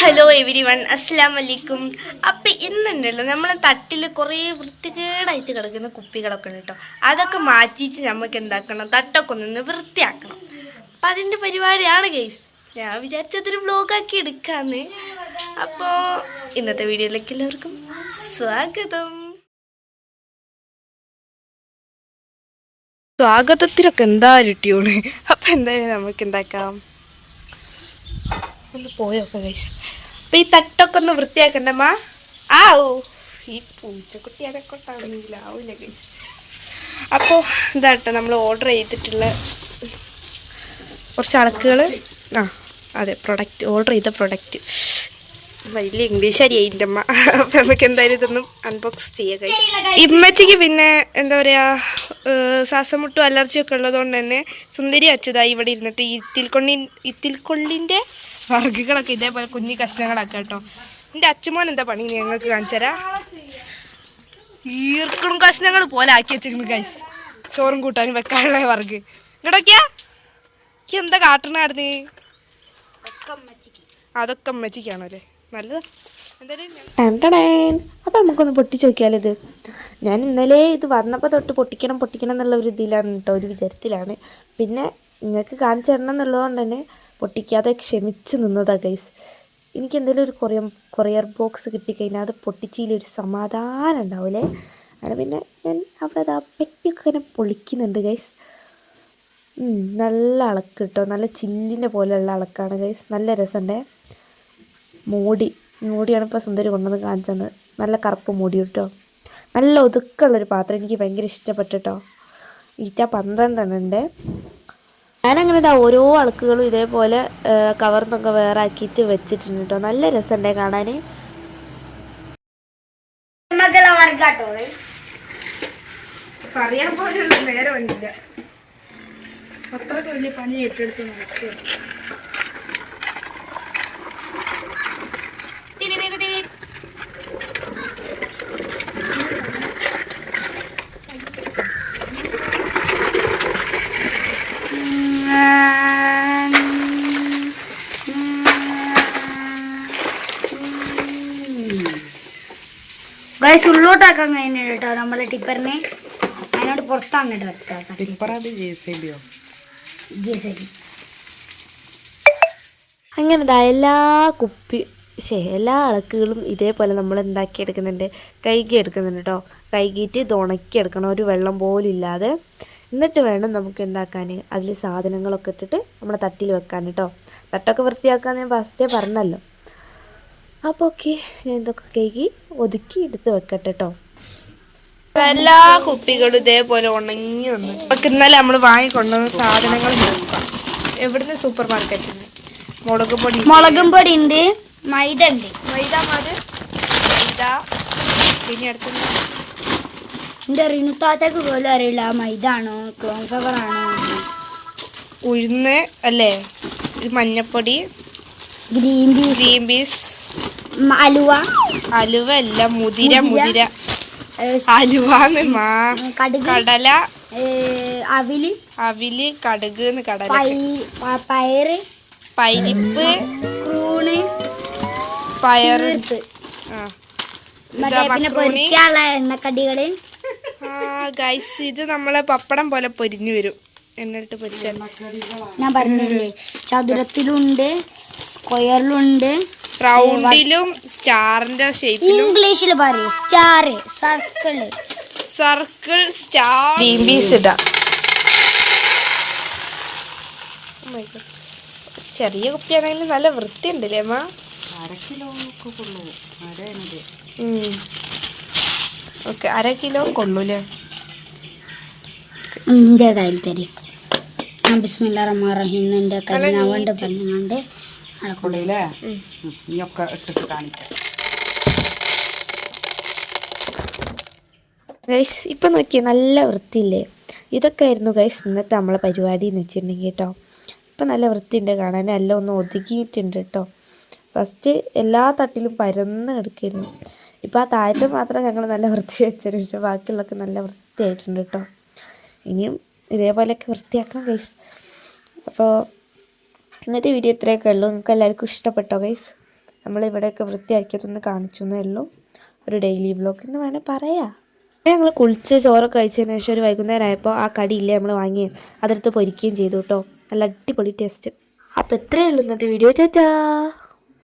Hello every one അസ്സാം വലൈക്കും അപ്പം ഇന്നുണ്ടല്ലോ നമ്മളെ തട്ടിൽ കുറേ വൃത്തികേടായിട്ട് കിടക്കുന്ന കുപ്പികളൊക്കെ ഉണ്ട് കേട്ടോ. അതൊക്കെ മാറ്റിയിട്ട് നമുക്ക് എന്താക്കണം? തട്ടൊക്കെ ഒന്ന് വൃത്തിയാക്കണം. അപ്പം അതിന്റെ പരിപാടിയാണ് ഗെയ്സ് ഞാൻ വിചാരിച്ചതൊരു വ്ലോഗാക്കി എടുക്കാന്ന്. അപ്പോൾ ഇന്നത്തെ വീഡിയോയിലേക്ക് എല്ലാവർക്കും സ്വാഗതം. സ്വാഗതത്തിനൊക്കെ എന്താ കിട്ടിയോൾ അപ്പം എന്തായാലും നമുക്ക് എന്താക്കാം ഒന്ന് പോയൊക്കെ ഗൈസ് അപ്പൊ ഈ തട്ടൊക്കെ ഒന്ന് വൃത്തിയാക്കണ്ടമ്മ ഓ ഈ പൂച്ചക്കുട്ടി കൊണ്ടാണെങ്കിൽ ആവില്ല ഗൈസ് അപ്പോൾ ഇതാട്ടെ നമ്മൾ ഓർഡർ ചെയ്തിട്ടുള്ള കുറച്ച് അളക്കുകൾ ആ അതെ പ്രൊഡക്റ്റ് ഓർഡർ ചെയ്ത പ്രൊഡക്റ്റ് വലിയ ഇംഗ്ലീഷ് അറിയായിന്റെ അമ്മ. അപ്പം നമുക്ക് എന്തായാലും ഇതൊന്നും അൺബോക്സ് ചെയ്യുക ഇമ്മച്ചയ്ക്ക് പിന്നെ എന്താ പറയുക ശ്വാസമുട്ടും അലർജിയൊക്കെ ഉള്ളതുകൊണ്ട് തന്നെ സുന്ദരി അച്ചുതായി ഇവിടെ ഇരുന്നിട്ട് ഇത്തിൽക്കൊള്ളി ഇത്തിൽക്കൊള്ളിന്റെ വർഗങ്ങളൊക്കെ ഇതേപോലെ കുഞ്ഞി കഷ്ണങ്ങളൊക്കെ കേട്ടോ. എന്റെ അച്ഛമോൻ എന്താ പണി ഞങ്ങൾക്ക് കാണിച്ചരാ ഈർക്കും കഷ്ണങ്ങൾ പോലെ ആക്കി വെച്ചിരുന്നു ഗൈസ് ചോറും കൂട്ടാനും വെക്കാനുള്ള വർഗ്. ഇങ്ങോട്ടൊക്കെയാ എന്താ കാട്ടണായിരുന്നു അതൊക്കെ അമ്മച്ചിക്കാണോ അല്ലേ? നല്ലത്. അപ്പം നമുക്കൊന്ന് പൊട്ടിച്ച് നോക്കിയാലിത്. ഞാൻ ഇന്നലെ ഇത് വന്നപ്പോൾ തൊട്ട് പൊട്ടിക്കണം പൊട്ടിക്കണം എന്നുള്ള ഒരു ഇതിലാണ് കേട്ടോ ഒരു വിചാരത്തിലാണ്. പിന്നെ നിങ്ങൾക്ക് കാണിച്ചു തരണം എന്നുള്ളതുകൊണ്ട് തന്നെ പൊട്ടിക്കാതെ ക്ഷമിച്ച് നിന്നതാണ് ഗൈസ് എനിക്ക് എന്തെങ്കിലും ഒരു കൊറിയർ കൊറിയർ ബോക്സ് കിട്ടിക്കഴിഞ്ഞാൽ അത് പൊട്ടിച്ചതിലൊരു സമാധാനം ഉണ്ടാവില്ലേ അങ്ങനെ പിന്നെ ഞാൻ അവിടെ അത് ആ പെട്ടിയൊക്കെ ഇങ്ങനെ പൊളിക്കുന്നുണ്ട് ഗൈസ് നല്ല അളക്ക് കേട്ടോ നല്ല ചില്ലിന്റെ പോലെയുള്ള അളക്കാണ് ഗൈസ് നല്ല രസമുണ്ടേ മോടി. മോടിയാണ് ഇപ്പോൾ സുന്ദരി കൊണ്ടുവന്ന് കാണിച്ചത്. നല്ല കറുപ്പ് മൂടി കേട്ടോ നല്ല ഒതുക്കമുള്ളൊരു പാത്രം എനിക്ക് ഭയങ്കര ഇഷ്ടപ്പെട്ടു ഈറ്റ പന്ത്രണ്ടെണ്ണം ഉണ്ട്. ഞാനങ്ങനെ ഇതാ ഓരോ അളക്കുകളും ഇതേപോലെ കവർന്നൊക്കെ വേറെ ആക്കിയിട്ട് വെച്ചിട്ടുണ്ട് കേട്ടോ നല്ല രസമുണ്ടേ കാണാൻ പറയാൻ പോലുള്ള നേരമില്ല. അത്രയ്ക്ക് വലിയ പണി ഏറ്റെടുത്ത് നടക്കുക. ഗൈസ് ഉള്ളോട്ടാക്കാൻ കഴിഞ്ഞു കേട്ടോ നമ്മളെ ടിപ്പറിനെ അതിനോട് പുറത്താണ് കേട്ടോ വെക്കാത്ത ടിപ്പറത് ജെ സി ബിയോ? ജി ശരി അങ്ങനെ ദാ എല്ലാ കുപ്പി ശേ എല്ലാ അളക്കുകളും ഇതേപോലെ നമ്മൾ എന്താക്കി എടുക്കുന്നുണ്ട്? കൈകി എടുക്കുന്നുണ്ട് കേട്ടോ കഴുകിയിട്ട് ഇത് ഉണക്കി എടുക്കണം. ഒരു വെള്ളം പോലും ഇല്ലാതെ. എന്നിട്ട് വേണം നമുക്ക് എന്താക്കാൻ അതിൽ സാധനങ്ങളൊക്കെ ഇട്ടിട്ട് നമ്മുടെ തട്ടിൽ വെക്കാൻ കേട്ടോ തട്ടൊക്കെ വൃത്തിയാക്കാൻ ഞാൻ ഫസ്റ്റേ പറഞ്ഞല്ലോ. അപ്പോൾ ഓക്കെ ഞാൻ ഇതൊക്കെ കഴുകി ഒതുക്കി എടുത്ത് വെക്കട്ടെ കേട്ടോ എല്ലാ കുപ്പികളും ഇതേപോലെ ഉണങ്ങി വന്നു. നമുക്ക് ഇന്നലെ നമ്മൾ വാങ്ങിക്കൊണ്ടുവന്ന സാധനങ്ങൾ നോക്കാം. എവിടുന്ന് സൂപ്പർ മാർക്കറ്റിൽ നിന്ന്? മുളക് പൊടി മുളകും പൊടി ഉണ്ട്. മൈദ ഉണ്ട്. മൈദ മാത് മൈദ. പിന്നെ അടുത്ത എന്റെ റിനുത്താത്തക്ക് പോലും അറിയില്ല മൈദ ആണോ കോൺഫ്ലവർ ആണോ ഉഴുന്ന് അല്ലേ? ഇത് മഞ്ഞപ്പൊടി ഗ്രീൻ പീസ്. Green peas. അലുവ. അലുവ അല്ല മുതിര മുതിര. അലുവാന്ന് മാ. കടല. അവിൽ. അവിൽ കടുക് കടല. പയറ്. പരിപ്പ് ക്രൂണ്. പയറ്. എണ്ണക്കടികൾ. ഗൈസ് ഇത് നമ്മളെ പപ്പടം പോലെ പൊരിഞ്ഞു വരും. എന്നിട്ട് പൊരിച്ചാൽ ഞാൻ പറഞ്ഞില്ലേ? ചതുരത്തിലുണ്ട് സ്ക്വയറിലുണ്ട് റൗണ്ടിലും സ്റ്റാറിന്റെ ഷേപ്പിലും ഇംഗ്ലീഷിൽ പറയും. Star circle circle star green peas ഇടാം. Oh. ചെറിയ കുപ്പിയാണെങ്കിലും നല്ല വൃത്തിയുണ്ടല്ലേ അമ്മ? അര കിലോ ഓക്കെ അര കിലോ കൊള്ളൂലേ? എന്റെ കയ്യിൽ തരും. ഞാൻ ബിസ്മില്ല റഹ്മാൻ റഹീം എന്റെ കയ്യിൽ അവന്റെ കൊണ്ട് കൊള്ളൂലേ ഇനിയൊക്കെ ഇട്ടിട്ട് കാണിക്കാം. ഗൈസ് ഇപ്പം നോക്കിയേ നല്ല വൃത്തിയില്ലേ? ഇതൊക്കെ ആയിരുന്നു ഗൈസ് ഇന്നത്തെ നമ്മളെ പരിപാടി എന്ന് വെച്ചിട്ടുണ്ടെങ്കിൽ കേട്ടോ. ഇപ്പം നല്ല വൃത്തിയുണ്ട് കാണാൻ എല്ലാം ഒന്ന് ഒതുക്കിയിട്ടുണ്ട് കേട്ടോ. ഫസ്റ്റ് എല്ലാ തട്ടിലും പരന്ന് കിടക്കായിരുന്നു. ഇപ്പോൾ ആ താഴത്ത് മാത്രം ഞങ്ങൾ നല്ല വൃത്തി വെച്ചതിന് ശേഷം ബാക്കിയുള്ളതൊക്കെ നല്ല വൃത്തിയായിട്ടുണ്ട് കേട്ടോ. ഇനിയും ഇതേപോലെയൊക്കെ വൃത്തിയാക്കാം ഗൈസ് അപ്പോൾ ഇന്നത്തെ വീഡിയോ ഇത്രയൊക്കെ ഉള്ളൂ. നിങ്ങൾക്ക് എല്ലാവർക്കും ഇഷ്ടപ്പെട്ടോ ഗൈസ് നമ്മളിവിടെയൊക്കെ വൃത്തിയാക്കിയതൊന്ന് കാണിച്ചു എന്നേ ഉള്ളൂ. ഒരു ഡെയിലി വ്ലോഗ് എന്ന് വേണേൽ പറയാം. ഞങ്ങൾ കുളിച്ച് ചോറൊക്കെ കഴിച്ചതിന് ശേഷം ഒരു വൈകുന്നേരം ആയപ്പോൾ ആ കടിയില്ലേ നമ്മൾ വാങ്ങി അതെടുത്ത് പൊരിക്കുകയും ചെയ്തു കേട്ടോ നല്ല അടിപൊളി ടേസ്റ്റ് അപ്പോൾ ഇത്രയേ ഉള്ളൂ ഇന്നത്തെ വീഡിയോ ചേച്ചാ